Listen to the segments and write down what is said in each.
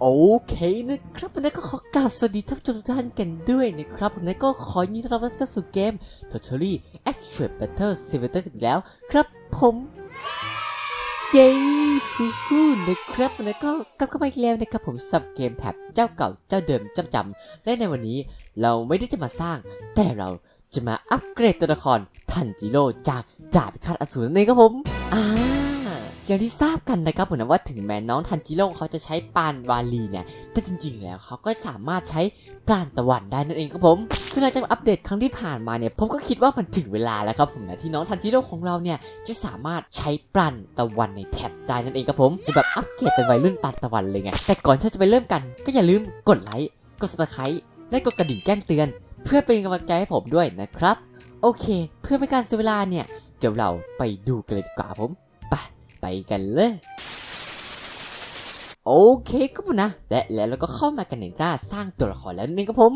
โอเคนะครับวันนี้ก็ขอกราบสวัสดีท่านผู้ชมทุกท่านกันด้วยนะครับวันนี้ก็ขอยินดีต้อนรับเข้าสู่เกม Totally Action Battle Simulator อีกแล้ว ครับผมเย้ฮู้ฮู้นะครับวันนี้ก็กลับเข้ามาอีกแล้วนะครับผมสับเกมแท็บเจ้าเก่าเจ้าเดิมจำจำและในวันนี้เราไม่ได้จะมาสร้าง แต่เราจะมาอัปเกรดตัวละครทันจิโร่จากดาพิฆาตอสูรนั่นเองครับผมอ่า อย่างที่ทราบกันนะครับผมนะว่าถึงแม้น้องทันจิโร่เขาจะใช้ปานวาลีเนี่ย แต่จริงๆแล้วเขาก็สามารถใช้ปาณตะวันได้นั่นเองครับผมซึ่งหลังจากอัปเดตครั้งที่ผ่านมาเนี่ย ผมก็คิดว่ามันถึงเวลาแล้วครับผมนะที่น้องทันจิโร่ของเราเนี่ยจะสามารถใช้ปาณตะวันในแท็บได้นั่นเองครับผมแบบอัปเกรดเป็นวัยรุ่นปาณตะวันเลยไง แต่ก่อนที่จะไปเริ่มกัน ก็อย่าลืมกดไลค์ กด subscribe และกดกระดิ่งแจ้งเตือน เพื่อเป็นกำลังใจให้ผมด้วยนะครับ โอเค เพื่อไม่ให้การเสียเวลาเนี่ยเดี๋ยวเราไปดูกันเลยดีกว่าผม ไปไปกันเลยโอเคครับผมนะ และแล้วเราก็เข้ามากันในหน้าสร้างตัวละครแล้วนี่ครับผม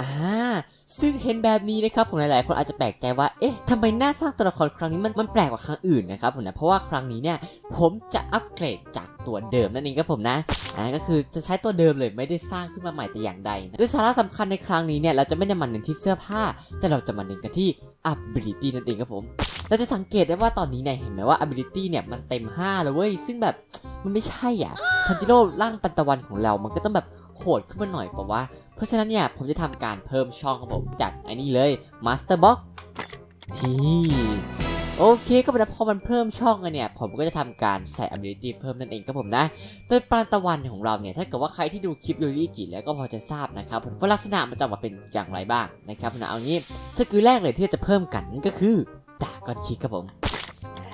อ่า ซึ่งเห็นแบบนี้นะครับผมหลายๆ คนอาจจะแปลกใจว่า เอ๊ะทำไมหน้าสร้างตัวละครครั้งนี้มันมันแปลกกว่าครั้งอื่นนะครับผมนะ เพราะว่าครั้งนี้เนี่ยผมจะอัปเกรดจากตัวเดิมนั่นเองครับผมนะ อ่าก็คือจะใช้ตัวเดิมเลยไม่ได้สร้างขึ้นมาใหม่แต่อย่างใดนะโดยสาระสำคัญในครั้งนี้เนี่ยเราจะไม่ได้มาเน้นที่เสื้อผ้า แต่เราจะมาเน้นกันที่ ability นั่นเองครับผม เราจะสังเกตได้ว่าตอนนี้เนี่ยเห็นไหมว่า ability เนี่ยมันเต็ม5แล้วเว้ย ซึ่งแบบมันไม่ใช่อะทันจิโร่ร่างปันตะวันของเรา มันก็ต้องแบบโหดขึ้นมาหน่อยเปล่าวะเพ ราะฉะนั้นเนี่ยผมจะทำการเพิ่มช่องของผมจากไอ้นี่เลย Master Box นี่โอเคก็เป็นพอมันเพิ่มช่องกันเนี่ย ผมก็จะทำการใส่ ability เพิ่มนั่นเองครับผมนะ โดยปานตะวันของเราเนี่ย ถ้าเกิดว่าใครที่ดูคลิปโยริกิแล้วก็พอจะทราบนะครับผมว่าลักษณะมันจะออกมาเป็นอย่างไรบ้างนะครับนะเอางี้สกิลแรกเลยที่จะเพิ่มกันนั่นก็คือดาก้อนคิกครับผม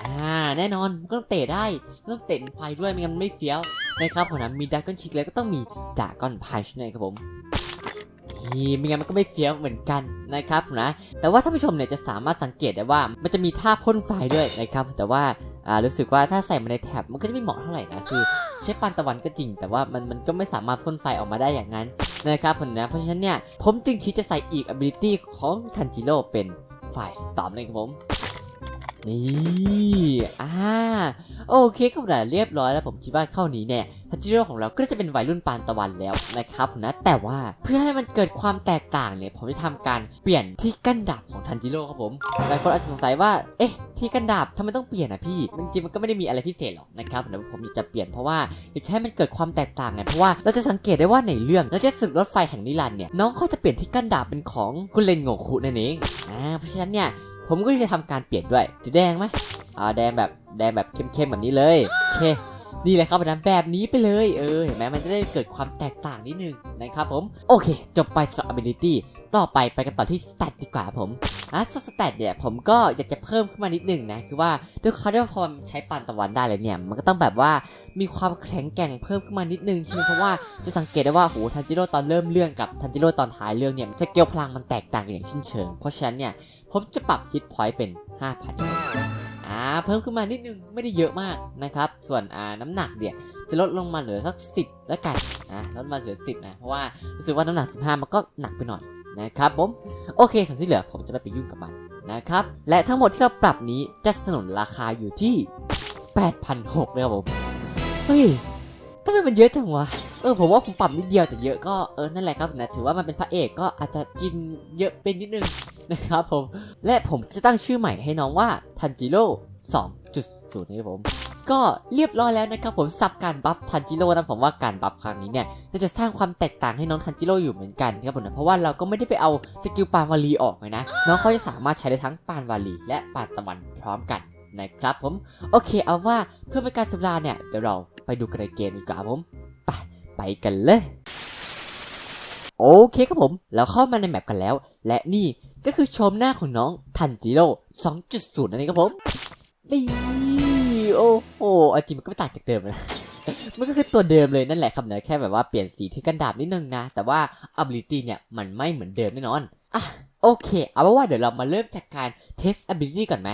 อ่าแน่นอนมันก็ต้องเตะได้ต้องเตะไฟด้วยไม่งั้นไม่เฟี้ยวนะครับผมนะมีดาก้อนคิกแล้วก็ต้องมีดาก้อนพัชนะครับผม ไม่งั้นมันก็ไม่เฟี้ยวเหมือนกันนะครับผมนะแต่ว่าท่านผู้ชมเนี่ยจะสามารถสังเกตได้ว่ามันจะมีท่าพ่นไฟด้วยนะครับ แต่ว่าอ่ารู้สึกว่าถ้าใส่มาในแท็บมันก็จะไม่เหมาะเท่าไหร่นะคือใช้ปันตะวันก็จริง แต่ว่ามันมันก็ไม่สามารถพ่นไฟออกมาได้อย่างนั้นนะครับผมนะเพราะฉะนั้นเนี่ยผมจึงคิดจะใส่อีก ability ของทันจิโร่เป็นไฟสตอมนะครับผม นี่อ่าโอเคก็ได้เรียบร้อยแล้วผมคิดว่าเข้านี้เนี่ยทันจิโร่ของเราก็จะเป็นวัยรุ่นปานตะวันแล้วนะครับนะแต่ว่าเพื่อให้มันเกิดความแตกต่างเนี่ยผมจะทำการเปลี่ยนที่กั้นดาบของทันจิโร่ครับผมหลายคนอาจจะสงสัยว่าเอ๊ะที่กั้นดาบทำไมต้องเปลี่ยนอะพี่มันจริงมันก็ไม่ได้มีอะไรพิเศษหรอกนะครับแต่ผมอยากจะเปลี่ยนเพราะว่าอยากให้มันเกิดความแตกต่างไงเพราะว่าเราจะสังเกตได้ว่าในเรื่องเราจะศึกรถไฟแห่งนิรันดร์เนี่ยน้องเขาจะเปลี่ยนที่กั้นดาบเป็นของคุณเลนโงคุนั่นเองอ่าเพราะฉะนั้นเนี่ย ผมก็จะทำการเปลี่ยนด้วยสีแดงไหมอ่าแดงแบบแดงแบบเข้มๆแบบนี้เลยโอเค นี่แหละครับนะแบบนี้ไปเลยเออเห็นไหมมันจะได้เกิดความแตกต่างนิดนึงนะครับผมโอเค จบไปสำหรับ ability ต่อไปไปกันต่อที่ stat ดีกว่าผมอะสแตทเนี่ยผมก็อยากจะเพิ่มขึ้นมานิดนึงนะคือว่าด้วยเขาด้วยความใช้ปานตะวันได้เลยเนี่ยมันก็ต้องแบบว่ามีความแข็งแกร่งเพิ่มขึ้นมานิดนึงใช่ไหมเพราะว่าจะสังเกตได้ว่าโหทันจิโร่ตอนเริ่มเรื่องกับทันจิโร่ตอนท้ายเรื่องเนี่ยสเกลพลังมันแตกต่างกันอย่างสิ้นเชิงเพราะฉะนั้นเนี่ยผมจะปรับฮิตพอยต์เป็น 5,000 อ่าเพิ่มขึ้นมานิดนึงไม่ได้เยอะมากนะครับ ส่วนอ่าน้ำหนักเนี่ยจะลดลงมาเหลือสัก 10 แล้วกันนะลดมาเหลือ 10 นะ เพราะว่ารู้สึกว่าน้ำหนัก 15 มันก็หนักไปหน่อยนะครับผมโอเคส่วนที่เหลือผมจะไม่ไปยุ่งกับมันนะครับ และทั้งหมดที่เราปรับนี้จะสนนราคาอยู่ที่ 8,600เลยครับผม เฮ้ยทำไมมันเยอะจังวะ เออผมว่าผมปรับนิดเดียวแต่เยอะก็เออนั่นแหละครับนะถือว่ามันเป็นพระเอกก็อาจจะกินเยอะเป็นนิดนึง นะครับผม และผมจะตั้งชื่อใหม่ให้น้องว่าทันจิโร่2.0นะครับผมก็เรียบร้อยแล้วนะครับผมสับการบัฟทันจิโร่นะผมว่าการบัฟครั้งนี้เนี่ยน่าจะสร้างความแตกต่างให้น้องทันจิโร่อยู่เหมือนกันครับผมนะเพราะว่าเราก็ไม่ได้ไปเอาสกิลปานวาลีออกเลยนะน้องเขาจะสามารถใช้ได้ทั้งปานวาลีและปานตะวันพร้อมกันนะครับผมโอเคเอาว่าเพื่อเป็นการสัปดาห์เนี่ยเดี๋ยวเราไปดูกันในเกมดีกว่าผมไปไปกันเลย โอเคครับผมเราเข้ามาในแมปกันแล้ว และนี่ก็คือชมหน้าของน้องทันจิโร่2.0นั่นเองครับผมนี่โอ้โหอาจริงมันก็ไม่ต่างจากเดิมนะมันก็คือตัวเดิมเลยนั่นแหละครับเนะแค่แบบว่าเปลี่ยนสีที่กันดาบนิดนึงนะ แต่ว่า ability เนี่ยมันไม่เหมือนเดิมแน่นอนอะโอเค เอาเป็นว่าเดี๋ยวเรามาเริ่มจากการ test ability ก่อนไหม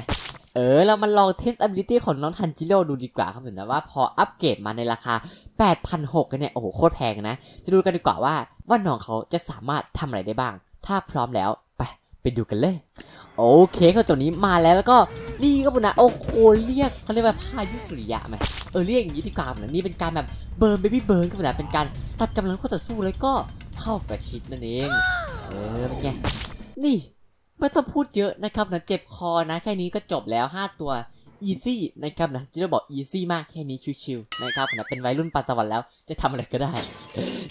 เออ เรามาลอง test ability ของน้องทันจิโร่ดูดีกว่าครับผมนะว่าพออัปเกรดมาในราคา 8,600 กันเนี่ย โอ้โห โคตรแพงนะ จะดูกันดีกว่าว่า ว่าน้องเขาจะสามารถทำอะไรได้บ้าง ถ้าพร้อมแล้วไปไปดูกันเลย โอเคเขาตัวนี้มาแล้วแล้วก็นี่ก็ปุ่นนะโอ้โหเรียกเขาเรียกว่าพายุสุริยะไหมเออเรียกอย่างนี้ดีกว่านะนี่เป็นการแบบเบิร์นเบบี้เบิร์นก็ปุ่นนะเป็นการตัดกำลังคู่ต่อสู้แล้วก็เข้ากับชิดนั่นเองเออเป็นไงนี่ไม่ต้องพูดเยอะนะครับนะเจ็บคอนะแค่นี้ก็จบแล้ว 5 ตัว อีซี่นะครับนะที่เราบอกอีซี่มากแค่นี้ชิวๆนะครับนะเป็นวัยรุ่นปานตะวันแล้วจะทำอะไรก็ได้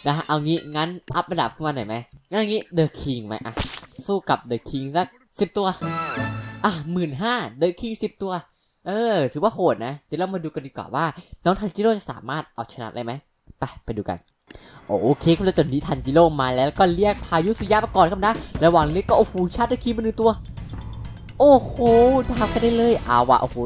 นะเอางี้งั้นอัพระดับขึ้นมาหน่อยไหมงั้นอย่างงี้เดอะคิงไหมอะสู้กับเดอะคิงสักสิบตัวอะหมื่นห้าเดอะคิงสิบตัว เออ ถือว่าโหดนะเดี๋ยวเรามาดูกันดีกว่าว่า น้องทันจิโร่จะสามารถเอาชนะได้ไหมไปไปดูกันโอเคคุณแล้วจนนี้ทันจิโร่มาแล้วก็เรียกพายุสุยะมาก่อนครับนะระหว่างนี้ก็โอ้โหชาร์จเดอะคิงมาหนึ่งตัวโอ้โหทำกันได้เลยอาวะโอ้โห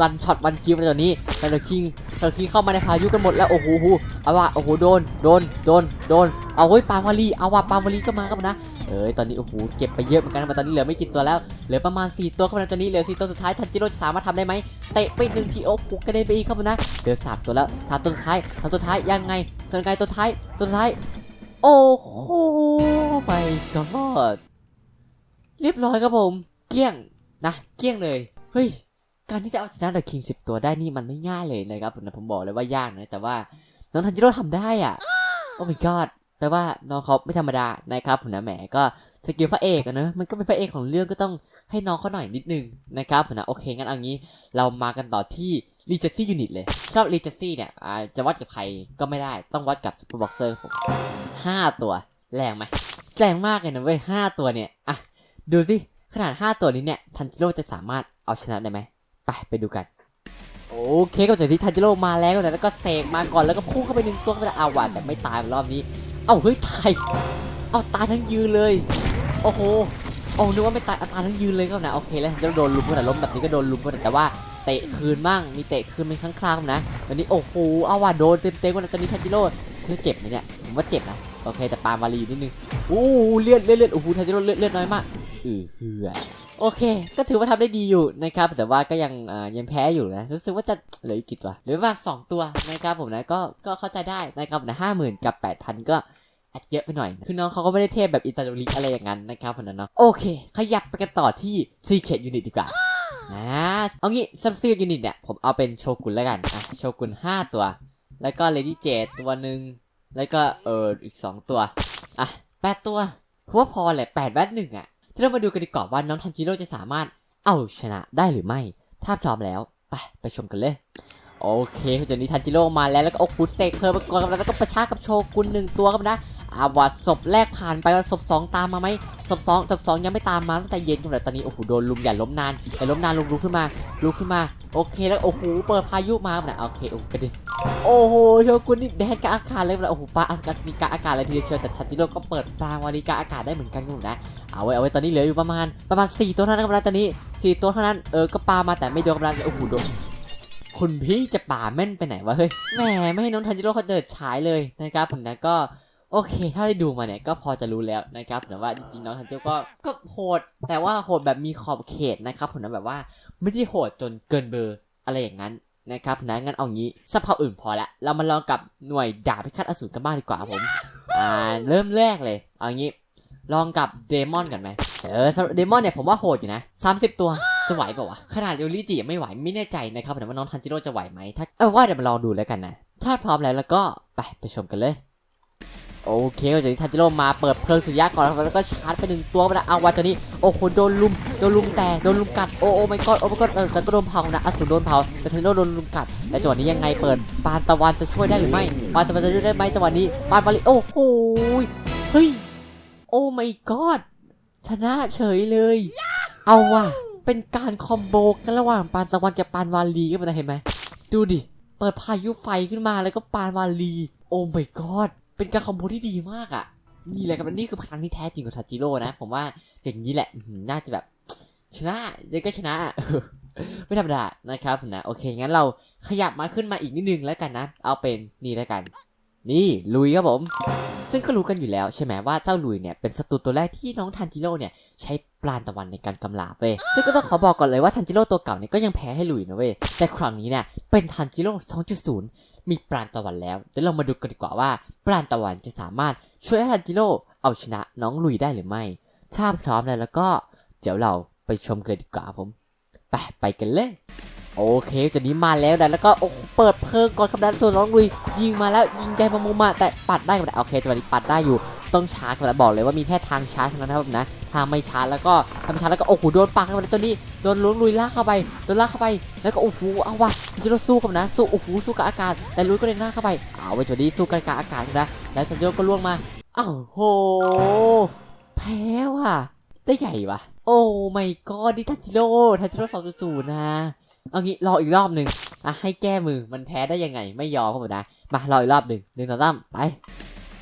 วันช็อตวันคิวมาตอนนี้เดอะคิงเดอะคิงเข้ามาในพายุกันหมดแล้วโอ้โหโอ้โหเอาวะโอ้โหโดนโดนโดนโดนเอาเฮ้ยปาวาลีเอาวะปาวาลีก็มาครับนะเอ้ยตอนนี้โอ้โหเก็บไปเยอะเหมือนกันมาตอนนี้เหลือไม่กี่ตัวแล้วเหลือประมาณ 4 ตัวครับนะตอนนี้เหลือ 4 ตัวสุดท้ายทันจิโร่จะสามารถทำได้ไหมเตะไปหนึ่งทีโอ้โหกระเด็นไปอีกครับนะเหลือ3ตัวแล้วสามตัวสุดท้ายสามตัวสุดท้ายยังไงตัวไงตัวท้ายตัวท้ายโอ้โหไม่ก็เรียบร้อยครับผม เกลี้ยงนะเกลี้ยงเลยเฮ้ย การที่จะเอาชนะเดอะคิงสิบตัวได้นี่มันไม่ง่ายเลยนะครับผมนะผมบอกเลยว่ายากนะแต่ว่าน้องทันจิโร่ทำได้อะโอ้ my god แปลว่าน้องเขาไม่ธรรมดานะครับผมนะแหมก็สกิลพระเอกอะเนอะมันก็เป็นพระเอกของเรื่องก็ต้องให้น้องเขาหน่อยนิดนึงนะครับผมนะโอเคงั้นเอางี้ เรามากันต่อที่รีเจสซี่ยูนิตเลยชอบรีเจสซี่เนี่ยอ่าจะวัดกับใครก็ไม่ได้ต้องวัดกับซูเปอร์บ็อกเซอร์ผมห้าตัวแรงไหมแรงมากเลยนะเว้ยห้าตัวเนี่ยอะดูสิขนาด5ตัวนี้เนี่ยทันจิโร่จะสามารถเอาชนะได้ไหม ไปไปดูกัน โอเคก็จากที่ทันจิโร่มาแล้วนะแล้วก็เสกมาก่อนแล้วก็พุ่งเข้าไปหนึ่งตัวก็ไปเอาว่ะแต่ไม่ตายรอบนี้ เอ้าเฮ้ยตายเอาตายทั้งยืนเลย โอ้โหโอ้นึกว่าไม่ตายเอาตายทั้งยืนเลยก็นะโอเคแล้วแล้วโดนลุมก็แต่ล้มแบบนี้ก็โดนลุมก็แต่ว่าเตะคืนบ้างมีเตะคืนเป็นครั้งคราวนะวันนี้โอ้โหอาว่ะโดนเต็มเต็มกันตอนนี้ทันจิโร่เจ็บไหมเนี่ยผมว่าเจ็บนะโอเคแต่ปามารีนิดนึงโอ้เลือดเลือดเลือดโอ้โหทันจิโร่เลือดเลือดน้อยมากอือเหือ โอเค ก็ถือว่าทำได้ดีอยู่นะครับ แต่ว่าก็ยังยังแพ้อยู่นะ รู้สึกว่าจะเหลืออีกกี่ตัวหลือว่าสองตัวนะครับผมนะก็ก็เข้าใจได้นะครับนะห้าหมื่นกับแปดพันก็อาจจะเยอะไปหน่อย คือน้องเขาก็ไม่ได้เทพแบบอิตาลีอะไรอย่างนั้นนะครับผมนะเนาะโอเค ขยับไปกันต่อที่ Secret Unit ดีกว่าอ่าเอางี้ซับซียูนิตเนี่ยผมเอาเป็นโชกุนแล้วกันอะโชกุน5ตัว แล้วก็เลดี้เจดตัวหนึ่งแล้วก็เอออีก2ตัวอะ8ตัวเพราะว่าพอแหละ8แบทหนึ่งอะ เรามาดูกันดีกว่าว่าน้องทันจิโร่จะสามารถเอาชนะได้หรือไม่ ถ้าพร้อมแล้วไปไปชมกันเลยโอเคตอนนี้ทันจิโร่มาแล้วแล้วก็โอ้คุเสกเพิ่มมาก่อนครับแล้วก็ประชากับโชกุนหนึ่งตัวครับนะ อาวัดศพแรกผ่านไปแล้วศพสองตามมาไหมศพสองศพสองยังไม่ตามมาตั้งแต่เย็นกันเลยตอนนี้โอ้โหโดนลุมอย่าล้มนานอย่าล้มนานลุมลุกขึ้นมาลุกขึ้นมาโอเคแล้วโอ้โหเปิดพายุมาเนี่ยโอเคโอ้กระด็นโอ้โหโชกุนนี่แดนกับอากาศเลยนะโอ้โหปลาอากาศมีกาอากาศเลยทีเดียวเชียวแต่ทันจิโร่ก็เปิดปลาวาริกาอากาศได้เหมือนกันครับนะเอาไว้เอาไว้ตอนนี้เหลืออยู่ประมาณประมาณ4ตัวเท่านั้นครับตอนนี้4ตัวเท่านั้นเออก็ปามาแต่ไม่โดนกำลังโอ้โหโดนคุณพี่จะป่าแม่นไปไหนวะเฮ้ยแหมไม่ให้น้องทันจิโร่เขาเดินฉายเลยนะครับผมนะก็ โอเค ถ้าได้ดูมาเนี่ยก็พอจะรู้แล้วนะครับแต่ว่าจริงๆน้องทันจิโร่ก็ก็โหด แต่ว่าโหดแบบมีขอบเขตนะครับผมนะแบบว่าไม่ได้โหดจนเกินเบอร์อะไรอย่างนั้นนะครับนะงั้นเอางี้สักพาอื่นพอละ เรามาลองกับหน่วยดาบพิฆาตอสูรกันบ้างดีกว่าผมอ่าเริ่มแรกเลย เอางี้ลองกับเดมอนกันไหมเออเดมอนเนี่ยผมว่าโหดอยู่นะ30 ตัวจะไหวเปล่าวะขนาดโยริจิยังไม่ไหวไม่แน่ใจนะครับแต่ว่าน้องทันจิโร่จะไหวไหมถ้าเออว่าเดี๋ยวมาลองดูแล้วกันนะถ้าพร้อมแล้วแล้วก็ไปไปชมกันเลย โอเคก็จากนี้ทันจิโร่มาเปิดเพลิงสุริยะก่อนแล้วก็ชาร์จไปหนึ่งตัวไปล้วเอาวันตัวนี้โอ้โหโดนลุมโดนลุมแตกโดนลุมกัดโอ้โอ้ไม่ก็โอ้ไม่ก็เออแต่ก็โดนเผานะอสูรโดนเผาแต่ทันจิโร่โดนลุมกัดและจังหวะนี้ยังไงเปิดปานตะวันจะช่วยได้หรือไม่ปานตะวันจะช่วยได้ไหมจังหวะนี้ปานบาลีโอ้โหเฮ้ยโอ้ไม่กอดชนะเฉยเลย เอาว่ะเป็นการคอมโบกันระหว่างปานตะวันกับปานวาลีกันนะเห็นไหมดูดิเปิดพายุไฟขึ้นมาแล้วก็ปานวาลี โอ้ my god เป็นการคอมโบที่ดีมากอะ่ะ นี่แหละครับนี่คือพลังที่แท้จริงของทาจิโร่นะ ผมว่าอย่างนี้แหละน่าจะแบบ ชนะยังก็ชนะไม่ธรรมดานะครับนะโอเคงั้นเราขยับมาขึ้นมาอีกนิดนึงแล้วกันนะ เอาเป็นนี่แล้วกัน นี่ลุยครับผม ซึ่งก็รู้กันอยู่แล้วใช่ไหมว่าเจ้าลุยเนี่ยเป็นศัตรูตัวแรกที่น้องทันจิโร่เนี่ยใช้ปราณตะวันในการกำลาบเว้ยซึ่งก็ต้องขอบอกก่อนเลยว่าทันจิโร่ตัวเก่าเนี่ยก็ยังแพ้ให้ลุยนะเว้ยแต่ครั้งนี้เนี่ยเป็นทันจิโร่2.0 มีปราณตะวันแล้วเดี๋ยวเรามาดูกันดีกว่าว่า ปราณตะวันจะสามารถช่วยทันจิโร่เอาชนะน้องลุยได้หรือไม่ถ้าพร้อมแล้วแล้วก็ เดี๋ยวเราไปชมกันดีกว่าผมไปไปกันเลย โอเคจนนี้มาแล้วนะแล้วก็โอ้เปิดเพลิงก่อนครับนะส่วนน้องลุยยิงมาแล้วยิงใจมามุมมาแต่ปัดได้ครับนะโอเคจังหวะนี้ปัดได้อยู่ต้องชาร์จครับบอกเลยว่ามีแค่ทางชาร์จเท่านั้นนะครับนะทางไม่ชาร์จแล้วก็ทำชาร์จแล้วก็โอ้โหโดนปักครับนะตัวนี้โดนล้นลุยลากเข้าไปโดนลากเข้าไปแล้วก็โอ้โหเอาว่ะจะต้องสู้กับนะสู้โอ้โหสู้กับอากาศแต่ลุยก็เดินหน้าเข้าไปเอาไว้จังหวะนี้สู้กับอากาศนะแล้วซันโจก็ล่วงมาอ้าวโหแพ้ว่ะได้ใหญ่ว่ะโอ้ไม่ก็ดิทันจิโร่ทันจิโร่สองจุดศูนย์นะ เอางี้รออีกรอบหนึ่งอะให้แก้มือมันแพ้ได้ยังไงไม่ยอมครับผมนะมารออีกรอบหนึ่งหนึ่งสองสามไป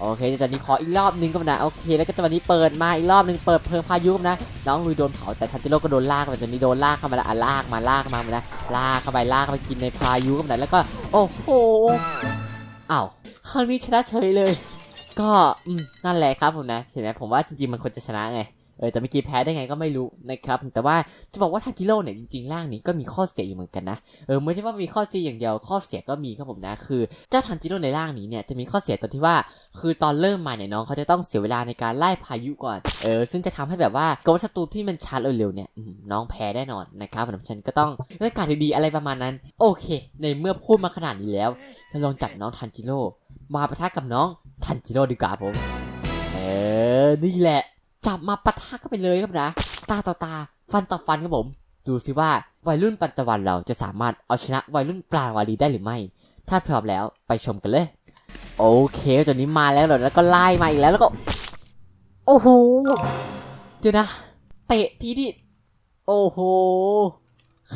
โอเคเดี๋ยวตอนนี้ขออีกรอบหนึ่งครับผมนะโอเค แล้วก็ตอนนี้เปิดมาอีกรอบหนึ่งเปิดเพลิงพายุนะน้องลุยโดนเผาแต่ทันจิโร่ก็โดนลากมาตอนนี้โดนลากเข้ามาแล้วอะลากมาลากมานะลากเข้าไปลากเข้าไปกินในพายุครับผมนะแล้วก็ โอ้โหอ้าวครั้งนี้ชนะเฉยเลย ก็อืมนั่นแหละครับผมนะเห็นไหมผมว่าจริงๆมันควรจะชนะไง เออแต่เมื่อกี้แพ้ได้ไงก็ไม่รู้นะครับแต่ว่าจะบอกว่าทาจิโร่เนี่ยจริงๆร่างนี้ก็มีข้อเสียอยู่เหมือนกันนะเออไม่ใช่ว่ามีข้อเสียอย่างเดียวข้อเสียก็มีครับผมนะคือเจ้าทันจิโร่ในร่างนี้เนี่ยจะมีข้อเสียตรงที่ว่า คือตอนเริ่มมาเนี่ยน้องเขาจะต้องเสียเวลาในการไล่พายุก่อนเออซึ่งจะทำให้แบบว่ากับศัตรูที่มันชาร์จเร็วๆเนี่ยน้องแพ้แน่นอนนะครับผมฉันก็ต้องเล่นการดีๆอะไรประมาณนั้น โอเค ในเมื่อพูดมาขนาดนี้แล้วเราลองจับน้องทันจิโร่มาปะทะกับน้องทันจิโร่ดีกว่าผม เออนี่แหละ จับมาปะทะกันไปเลยครับนะ ตาต่อตา ฟันต่อฟันครับผม ดูสิว่าวัยรุ่นปันตะวันเราจะสามารถเอาชนะวัยรุ่นปลาวารีได้หรือไม่ ถ้าพร้อมแล้วไปชมกันเลย โอเคตอนนี้มาแล้วเหรอแล้วก็ไล่มาอีกแล้วแล้วก็ โอ้โห เดี๋ยวนะ เตะทีนี่โอ้โห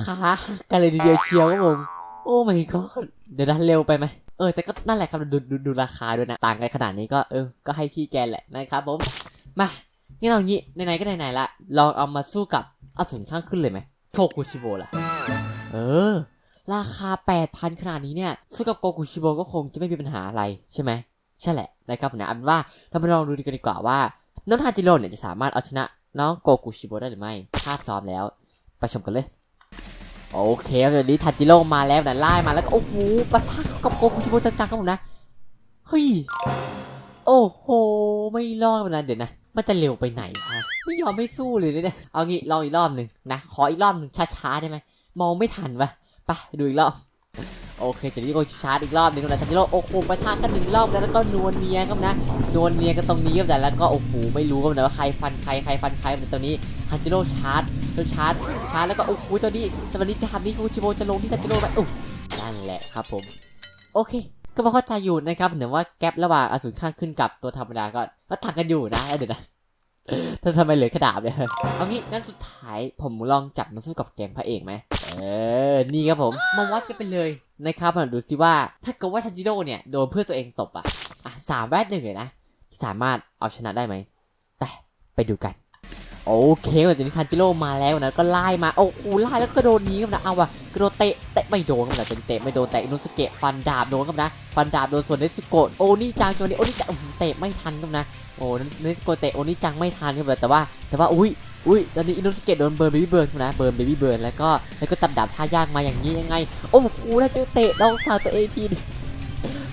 ขากกันเลยทีเดียวเชียวครับผม โอ้ my god เดี๋ยวนะเร็วไปไหมเออแต่ก็นั่นแหละครับดูดูดูราคาด้วยนะ ต่างกันขนาดนี้ก็เออ ก็ให้พี่แกแหละนะครับผม มา งั้นเอางี้ไหนๆก็ไหนๆละลองเอามาสู้กับอสูรข้างขึ้นเลยไหมโชกุชิโบล่ะ เออ ราคา 8,000 ขนาดนี้เนี่ย สู้กับโกกุชิโบก็คงจะไม่มีปัญหาอะไรใช่ไหมใช่แหละนะครับผมนะเอาเป็นว่าเรามาลองดูดีกันดีกว่าว่าน้องทาจิโร่เนี่ยจะสามารถเอาชนะน้องโกกุชิโบได้หรือไม่ถ้าพร้อมแล้ว ไปชมกันเลย โอเคเดี๋ยวนี้ทาจิโร่มาแล้วนะไล่มาแล้วก็โอ้โหปะทะกับโกกุชิโบจังๆครับผมนะ เฮ้ย โอ้โห ไม่รอดนะเดี๋ยวนะ มันจะเร็วไปไหนฮะไม่ยอมไม่สู้เลยเนี่ยเอางี้ลองอีกรอบหนึ่งนะ ขออีกรอบหนึ่งช้าๆได้ไหมมองไม่ทันวะไปดูอีกรอบโอเคจากนี้ก็ชาร์จอีกรอบหนึ่งนะทันจิโร่โอ้โหปะทะกันหนึ่งรอบแล้วแล้วก็นวลเนียครับนะนวลเนียกันตรงนี้ครับแต่แล้วก็โอ้โหไม่รู้กันนะว่าใครฟันใครใครฟันใครแต่ตอนนี้ทันจิโร่ชาร์จแล้วชาร์จชาร์จแล้วก็โอ้โหตอนนี้ตอนนี้ทำนี้คูชิโบจะลงที่ทันจิโร่ไปโอ้นั่นแหละครับผม โอเค ก็พอเข้าใจอยู่นะครับเหมือนว่าแกลบระหว่างอสูรข้างขึ้นกับตัวธรรมดาก็ก็ต่างกันอยู่นะเดี๋ยวนะถ้าทำไมเหลือแค่ดาบเนี่ยเอางี้งั้นสุดท้ายผมลองจับมันสู้กับแกงพระเอกไหมเออ นี่ครับผมมาวัดกันไปเลยนะครับมาดูสิว่าถ้าเกิดว่าทันจิโร่เนี่ยโดนเพื่อนตัวเองตบอะอะสามแวดหนึ่งเลยนะสามารถเอาชนะได้ไหมแต่ไปดูกัน โอเควันนี้ทันจิโร่มาแล้วนะก็ไล่มาโอ้โหไล่แล้วก็โดนหนี้กันนะเอาว่ะกระโดดเตะเตะไม่โดนกันนะเตะไม่โดนแต่อินุสเกะฟันดาบโดนกันนะ ฟันดาบโดนส่วนเนสโกโอนี่จังจังนี้โอนี่จังเตะไม่ทันกันนะโอ้เนสโกเตะโอนี่จังไม่ทันครับแต่ว่าแต่ว่าอุ้ยอุ้ยตอนนี้อินุสเกะโดนเบิร์นเบบี้เบิร์นนะเบิร์นเบบี้เบิร์นแล้วก็แล้วก็ตัดดาบท่ายากมาอย่างนี้ยังไง โอ้โหแล้วจะเตะน้องสาวตัวเองที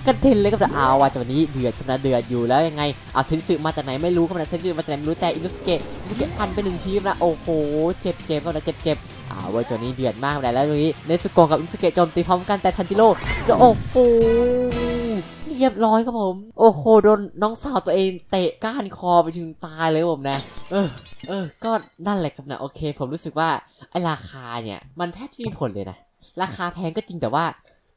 กระเด็นเลยครับแต่เอาว่ะจังวะนี้เดือดครับนะเดือดอยู่แล้วยังไงเอาเซนสึมาจากไหนไม่รู้ครับนะเซนสึมาจากไหนไม่รู้แต่อินุสเกะอินุสเกะพันไปหนึ่งทีนะโอ้โหเจ็บเจ็บครับนะเจ็บเจ็บ อ้าวเว้ยจังหวะนี้เดือดมากเลยแล้วตรงนี้เนสโกกับอินุสเกะโจมตีพร้อมกันแต่ทันจิโร่จะโอ้โหเรียบร้อยครับผม โอ้โหโดนน้องสาวตัวเองเตะก้านคอไปถึงตายเลยผมนะ เออ เออ ก็นั่นแหละครับนะโอเค ผมรู้สึกว่าไอราคาเนี่ย มันแทบจะมีผลเลยนะ ราคาแพงก็จริงแต่ว่า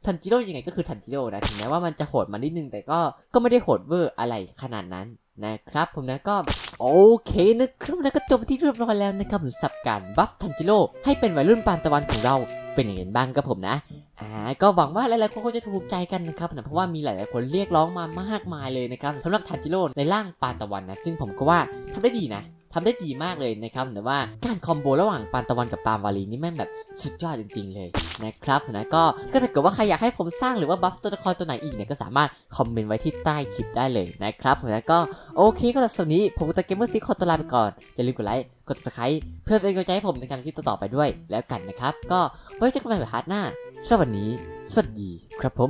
ทันจิโร่ยังไงก็คือทันจิโร่นะถึงแม้ว่ามันจะโหดมานิดนึงแต่ก็ก็ไม่ได้โหดเวอร์อะไรขนาดนั้น นะครับผมนะก็โอเคนะครับนะก็จบที่เรียบร้อยแล้วนะครับสำหรับการบัฟทันจิโร่ให้เป็นวัยรุ่นปานตะวันของเราเป็นอย่างไรบ้างครับผมนะอ่าก็หวังว่าหลายๆคนคงจะถูกใจกันนะครับนะเพราะว่ามีหลายๆคนเรียกร้องมามากมายเลยนะครับสำหรับทันจิโร่ในร่างปานตะวันนะซึ่งผมก็ว่าทำได้ดีนะ ทำได้ดีมากเลยนะครับแต่ว่าการคอมโบระหว่างปานตะวันกับปานวาลีนี่แม่งแบบสุดยอดจริง ๆ เลยนะครับนะก็ก็ถ้าเกิดว่าใครอยากให้ผมสร้างหรือว่าบัฟตัวละครตัวไหนอีกเนี่ยก็สามารถคอมเมนต์ไว้ที่ใต้คลิปได้เลยนะครับแล้วก็โอเคก็สำหรับวันนี้ผมกับตะเกมเมอร์ซิกขอตัวลาไปก่อนอย่าลืมกดไลค์กด subscribe เพื่อเป็นกำลังใจให้ผมในการคลิปต่อไปด้วยแล้วกันนะครับ ก็ไว้เจอกันใหม่ในพาร์ทหน้าสำหรับวันนี้ สวัสดีครับผม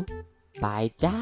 บายจ้า